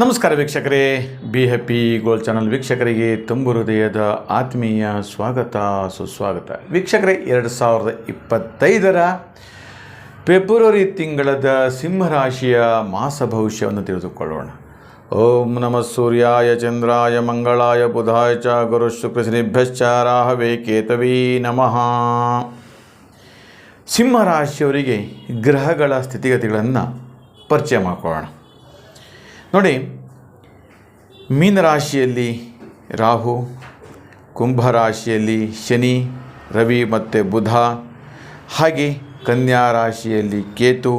ನಮಸ್ಕಾರ ವೀಕ್ಷಕರೇ, be happy gold channel ವೀಕ್ಷಕರಿಗೆ ತುಂಬು ಹೃದಯದ ಆತ್ಮೀಯ ಸ್ವಾಗತ, ಸುಸ್ವಾಗತ. ವೀಕ್ಷಕರೇ, ಎರಡು ಸಾವಿರದ ಇಪ್ಪತ್ತೈದರ ಫೆಬ್ರವರಿ ತಿಂಗಳದ ಸಿಂಹರಾಶಿಯ ಮಾಸ ಭವಿಷ್ಯವನ್ನು ತಿಳಿದುಕೊಳ್ಳೋಣ. ಓಂ ನಮಃ ಸೂರ್ಯಾಯ, ಚಂದ್ರಾಯ, ಮಂಗಳಾಯ, ಬುಧಾಯ ಚ, ಗುರು ಶುಕ್ರ ಕೇತವೀ ರಾಹವೇ, ಕೇತವೇ ನಮಃ. ಸಿಂಹರಾಶಿಯವರಿಗೆ ಗ್ರಹಗಳ ಸ್ಥಿತಿಗತಿಗಳನ್ನು ಪರಿಚಯ ಮಾಡಿಕೊಳ್ಳೋಣ. ನೋಡಿ ಮೀನರಾಶಿಯಲ್ಲಿ ರಾಹು ಕುಂಭರಾಶಿಯಲ್ಲಿ ಶನಿ, ರವಿ ಮತ್ತು ಬುಧ, ಹಾಗೆ ಕನ್ಯಾ ರಾಶಿಯಲ್ಲಿ ಕೇತು,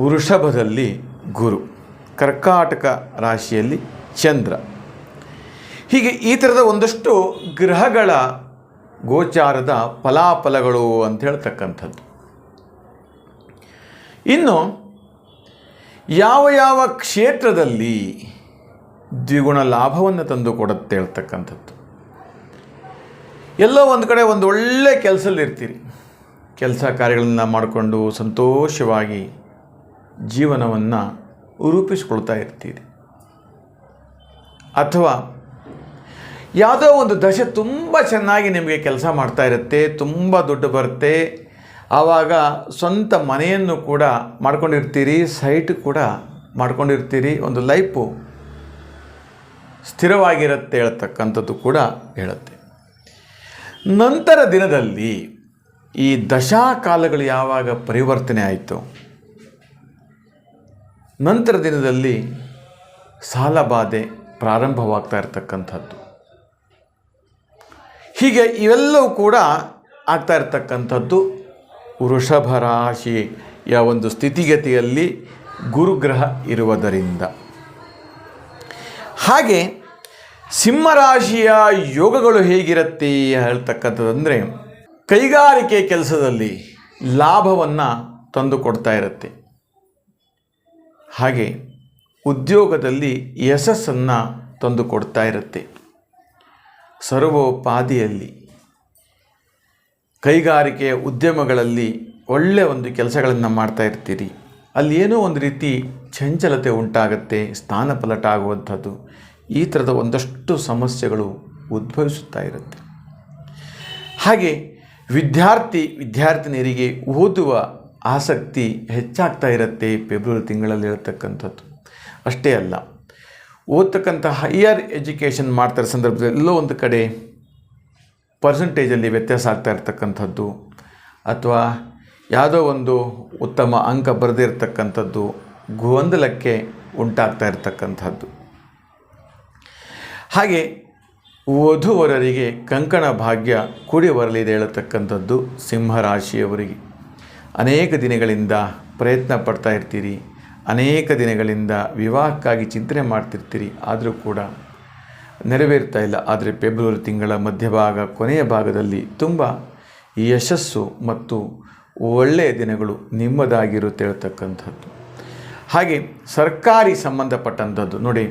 ವೃಷಭದಲ್ಲಿ ಗುರು, ಕರ್ಕಾಟಕ ರಾಶಿಯಲ್ಲಿ ಚಂದ್ರ. ಹೀಗೆ ಈ ಥರದ ಒಂದಷ್ಟು ಗ್ರಹಗಳ ಗೋಚಾರದ ಫಲಾಫಲಗಳು ಅಂತ ಹೇಳ್ತಕ್ಕಂಥದ್ದು. ಇನ್ನು ಯಾವ ಯಾವ ಕ್ಷೇತ್ರದಲ್ಲಿ ದ್ವಿಗುಣ ಲಾಭವನ್ನು ತಂದು ಕೊಡುತ್ತೆ ಹೇಳ್ತಕ್ಕಂಥದ್ದು. ಎಲ್ಲೋ ಒಂದು ಕಡೆ ಒಂದು ಒಳ್ಳೆ ಕೆಲಸದಲ್ಲಿರ್ತೀರಿ ಕೆಲಸ ಕಾರ್ಯಗಳನ್ನು ಮಾಡಿಕೊಂಡು ಸಂತೋಷವಾಗಿ ಜೀವನವನ್ನು ರೂಪಿಸ್ಕೊಳ್ತಾ ಇರ್ತೀರಿ. ಅಥವಾ ಯಾವುದೋ ಒಂದು ದಶೆ ತುಂಬ ಚೆನ್ನಾಗಿ ನಿಮಗೆ ಕೆಲಸ ಮಾಡ್ತಾ ಇರುತ್ತೆ, ತುಂಬ ದುಡ್ಡು ಬರುತ್ತೆ ಆವಾಗ ಸ್ವಂತ ಮನೆಯನ್ನು ಕೂಡ ಮಾಡ್ಕೊಂಡಿರ್ತೀರಿ ಸೈಟ್ ಕೂಡ ಮಾಡ್ಕೊಂಡಿರ್ತೀರಿ, ಒಂದು ಲೈಫು ಸ್ಥಿರವಾಗಿರುತ್ತೆ ಹೇಳ್ತಕ್ಕಂಥದ್ದು ಕೂಡ ಹೇಳುತ್ತೆ. ನಂತರ ದಿನದಲ್ಲಿ ಈ ದಶಾಕಾಲಗಳು ಯಾವಾಗ ಪರಿವರ್ತನೆ ಆಯಿತು? ನಂತರ ದಿನದಲ್ಲಿ ಸಾಲಬಾಧೆ ಪ್ರಾರಂಭವಾಗ್ತಾ ಇರತಕ್ಕಂಥದ್ದು. ಹೀಗೆ ಇವೆಲ್ಲವೂ ಕೂಡ ಆಗ್ತಾ ಇರತಕ್ಕಂಥದ್ದು. ವೃಷಭ ರಾಶಿಯ ಒಂದು ಸ್ಥಿತಿಗತಿಯಲ್ಲಿ ಗುರುಗ್ರಹ ಇರುವುದರಿಂದ. ಹಾಗೆ ಸಿಂಹರಾಶಿಯ ಯೋಗಗಳು ಹೇಗಿರುತ್ತೆ ಹೇಳ್ತಕ್ಕಂಥದ್ದಂದರೆ ಕೈಗಾರಿಕೆ ಕೆಲಸದಲ್ಲಿ ಲಾಭವನ್ನು ತಂದು ಕೊಡ್ತಾ ಇರುತ್ತೆ. ಹಾಗೆ ಉದ್ಯೋಗದಲ್ಲಿ ಯಶಸ್ಸನ್ನು ತಂದು ಕೊಡ್ತಾ ಇರುತ್ತೆ. ಸರ್ವೋಪಾದಿಯಲ್ಲಿ. ಕೈಗಾರಿಕೆ ಉದ್ಯಮಗಳಲ್ಲಿ ಒಳ್ಳೆಯ ಒಂದು ಕೆಲಸಗಳನ್ನು ಮಾಡ್ತಾ ಇರ್ತೀರಿ. ಅಲ್ಲಿ ಏನೋ ಒಂದು ರೀತಿ ಚಂಚಲತೆ ಉಂಟಾಗುತ್ತೆ ಸ್ಥಾನಪಲಟ ಆಗುವಂಥದ್ದು. ಈ ಥರದ ಒಂದಷ್ಟು ಸಮಸ್ಯೆಗಳು ಉದ್ಭವಿಸುತ್ತಾ ಇರುತ್ತೆ. ಹಾಗೆ ವಿದ್ಯಾರ್ಥಿ ವಿದ್ಯಾರ್ಥಿನಿಯರಿಗೆ ಓದುವ ಆಸಕ್ತಿ ಹೆಚ್ಚಾಗ್ತಾ ಇರುತ್ತೆ ಫೆಬ್ರವರಿ ತಿಂಗಳಲ್ಲಿ ಇರತಕ್ಕಂಥದ್ದು ಅಷ್ಟೇ ಅಲ್ಲ ಓದ್ತಕ್ಕಂಥ ಹೈಯರ್ ಎಜುಕೇಷನ್ ಮಾಡ್ತಾರೆ ಸಂದರ್ಭದಲ್ಲಿ ಎಲ್ಲೋ ಒಂದು ಕಡೆ ಪರ್ಸಂಟೇಜಲ್ಲಿ ವ್ಯತ್ಯಾಸ ಆಗ್ತಾ ಇರ್ತಕ್ಕಂಥದ್ದು ಅಥವಾ ಯಾವುದೋ ಒಂದು ಉತ್ತಮ ಅಂಕ ಬರೆದಿರ್ತಕ್ಕಂಥದ್ದು ಗೊಂದಲಕ್ಕೆ ಉಂಟಾಗ್ತಾ ಇರ್ತಕ್ಕಂಥದ್ದು. ಹಾಗೆ ವಧುವರರಿಗೆ ಕಂಕಣ ಭಾಗ್ಯ ಕೂಡಿ ಬರಲಿದೆ ಹೇಳತಕ್ಕಂಥದ್ದು ಸಿಂಹರಾಶಿಯವರಿಗೆ. ಅನೇಕ ದಿನಗಳಿಂದ ಪ್ರಯತ್ನ ಪಡ್ತಾ ಇರ್ತೀರಿ, ಅನೇಕ ದಿನಗಳಿಂದ ವಿವಾಹಕ್ಕಾಗಿ ಚಿಂತನೆ ಮಾಡ್ತಿರ್ತೀರಿ, ಆದರೂ ಕೂಡ ನೆರವೇರ್ತಾ ಇಲ್ಲ. ಆದರೆ ಫೆಬ್ರವರಿ ತಿಂಗಳ ಮಧ್ಯಭಾಗ, ಕೊನೆಯ ಭಾಗದಲ್ಲಿ ತುಂಬ ಯಶಸ್ಸು ಮತ್ತು ಒಳ್ಳೆಯ ದಿನಗಳು ನಿಮ್ಮದಾಗಿರುತ್ತೆ ಹೇಳ್ತಕ್ಕಂಥದ್ದು. ಹಾಗೆ ಸರ್ಕಾರಿ ಸಂಬಂಧಪಟ್ಟಂಥದ್ದು ನೋಡಿ,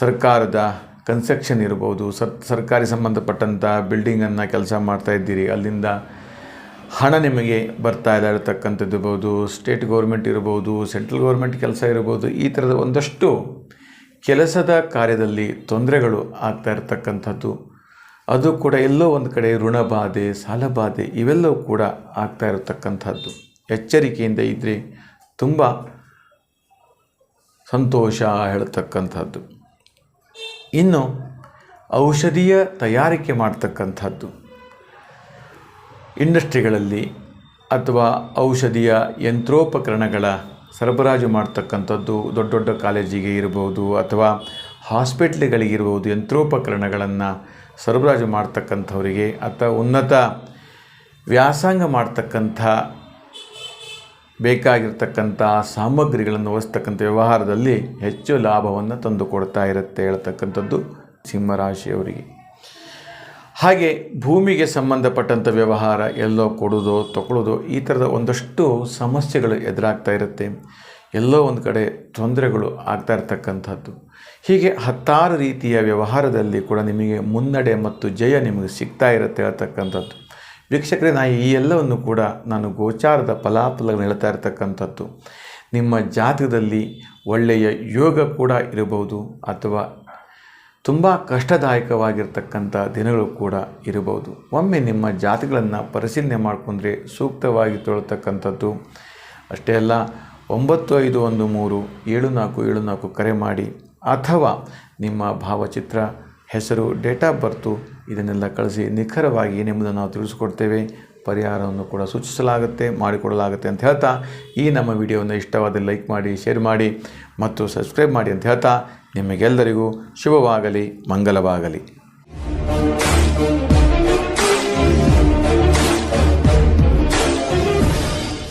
ಸರ್ಕಾರದ ಕನ್ಸ್ಟ್ರಕ್ಷನ್ ಇರ್ಬೋದು, ಸರ್, ಸರ್ಕಾರಿ ಸಂಬಂಧಪಟ್ಟಂಥ ಬಿಲ್ಡಿಂಗನ್ನು ಕೆಲಸ ಮಾಡ್ತಾ ಇದ್ದೀರಿ. ಅಲ್ಲಿಂದ ಹಣ ನಿಮಗೆ ಬರ್ತಾ ಇಲ್ಲ ಇರತಕ್ಕಂಥದ್ದು ಇರ್ಬೋದು ಸ್ಟೇಟ್ ಗೌರ್ಮೆಂಟ್ ಇರ್ಬೋದು ಸೆಂಟ್ರಲ್ ಗೌರ್ಮೆಂಟ್ ಕೆಲಸ ಇರ್ಬೋದು, ಈ ಥರದ ಒಂದಷ್ಟು ಕೆಲಸದ ಕಾರ್ಯದಲ್ಲಿ ತೊಂದರೆಗಳು ಆಗ್ತಾ ಇರತಕ್ಕಂಥದ್ದು. ಅದು ಕೂಡ ಎಲ್ಲೋ ಒಂದು ಕಡೆ ಋಣಬಾಧೆ, ಸಾಲಬಾಧೆ ಇವೆಲ್ಲವೂ ಕೂಡ ಆಗ್ತಾ ಇರತಕ್ಕಂಥದ್ದು. ಎಚ್ಚರಿಕೆಯಿಂದ ಇದ್ದರೆ ತುಂಬ ಸಂತೋಷ ಹೇಳ್ತಕ್ಕಂಥದ್ದು. ಇನ್ನು ಔಷಧೀಯ ತಯಾರಿಕೆ ಮಾಡ್ತಕ್ಕಂಥದ್ದು. ಇಂಡಸ್ಟ್ರಿಗಳಲ್ಲಿ ಅಥವಾ ಔಷಧೀಯ ಯಂತ್ರೋಪಕರಣಗಳ ಸರಬರಾಜು ಮಾಡ್ತಕ್ಕಂಥದ್ದು ದೊಡ್ಡ ದೊಡ್ಡ ಕಾಲೇಜಿಗೆ ಇರ್ಬೋದು ಅಥವಾ ಹಾಸ್ಪಿಟ್ಲ್ಗಳಿಗಿರ್ಬೋದು ಯಂತ್ರೋಪಕರಣಗಳನ್ನು ಸರಬರಾಜು ಮಾಡ್ತಕ್ಕಂಥವರಿಗೆ ಅಥವಾ ಉನ್ನತ ವ್ಯಾಸಂಗ ಮಾಡ್ತಕ್ಕಂಥ ಬೇಕಾಗಿರ್ತಕ್ಕಂಥ ಸಾಮಗ್ರಿಗಳನ್ನು ಒರೆಸ್ತಕ್ಕಂಥ ವ್ಯವಹಾರದಲ್ಲಿ ಹೆಚ್ಚು ಲಾಭವನ್ನು ತಂದುಕೊಡ್ತಾ ಇರುತ್ತೆ ಹೇಳ್ತಕ್ಕಂಥದ್ದು ಸಿಂಹರಾಶಿಯವರಿಗೆ. ಹಾಗೆ ಭೂಮಿಗೆ ಸಂಬಂಧಪಟ್ಟಂಥ ವ್ಯವಹಾರ ಎಲ್ಲೋ ಕೊಡೋದು ತಗೊಳ್ಳೋದು ಈ ಥರದ ಒಂದಷ್ಟು ಸಮಸ್ಯೆಗಳು ಎದುರಾಗ್ತಾ ಇರುತ್ತೆ. ಎಲ್ಲೋ ಒಂದು ಕಡೆ ತೊಂದರೆಗಳು ಆಗ್ತಾ ಇರ್ತಕ್ಕಂಥದ್ದು. ಹೀಗೆ ಹತ್ತಾರು ರೀತಿಯ ವ್ಯವಹಾರದಲ್ಲಿ ಕೂಡ ನಿಮಗೆ ಮುನ್ನಡೆ ಮತ್ತು ಜಯ ನಿಮಗೆ ಸಿಗ್ತಾ ಇರುತ್ತೆ ಹೇಳ್ತಕ್ಕಂಥದ್ದು ವೀಕ್ಷಕರೇ ನಾನು ಈ ಎಲ್ಲವನ್ನು ಕೂಡ ನಾನು ಗೋಚಾರದ ಫಲಾಫಲಗಳನ್ನು ಹೇಳ್ತಾ ಇರ್ತಕ್ಕಂಥದ್ದು. ನಿಮ್ಮ ಜಾತಕದಲ್ಲಿ ಒಳ್ಳೆಯ ಯೋಗ ಕೂಡ ಇರಬಹುದು ಅಥವಾ ತುಂಬ ಕಷ್ಟದಾಯಕವಾಗಿರ್ತಕ್ಕಂಥ ದಿನಗಳು ಕೂಡ ಇರಬಹುದು. ಒಮ್ಮೆ ನಿಮ್ಮ ಜಾತಿಗಳನ್ನು ಪರಿಶೀಲನೆ ಮಾಡಿಕೊಂಡ್ರೆ ಸೂಕ್ತವಾಗಿ ತೊಳತಕ್ಕಂಥದ್ದು ಅಷ್ಟೇ ಅಲ್ಲ, ಒಂಬತ್ತು ಐದು ಒಂದು ಮೂರು ಏಳು ನಾಲ್ಕು ಏಳು ನಾಲ್ಕು ಕರೆ ಮಾಡಿ ಅಥವಾ ನಿಮ್ಮ ಭಾವಚಿತ್ರ, ಹೆಸರು, ಡೇಟ್ ಆಫ್ ಬರ್ತು ಇದನ್ನೆಲ್ಲ ಕಳಿಸಿ ನಿಖರವಾಗಿ ಏನೆಂಬುದನ್ನು ನಾವು ತಿಳಿಸ್ಕೊಡ್ತೇವೆ. ಪರಿಹಾರವನ್ನು ಕೂಡ ಸೂಚಿಸಲಾಗುತ್ತೆ, ಮಾಡಿಕೊಡಲಾಗುತ್ತೆ ಅಂತ ಹೇಳ್ತಾ ಈ ನಮ್ಮ ವಿಡಿಯೋವನ್ನು ಇಷ್ಟವಾದ ಲೈಕ್ ಮಾಡಿ, ಶೇರ್ ಮಾಡಿ ಮತ್ತು ಸಬ್ಸ್ಕ್ರೈಬ್ ಮಾಡಿ ಅಂತ ಹೇಳ್ತಾ ನಿಮಗೆಲ್ಲರಿಗೂ ಶುಭವಾಗಲಿ ಮಂಗಲವಾಗಲಿ.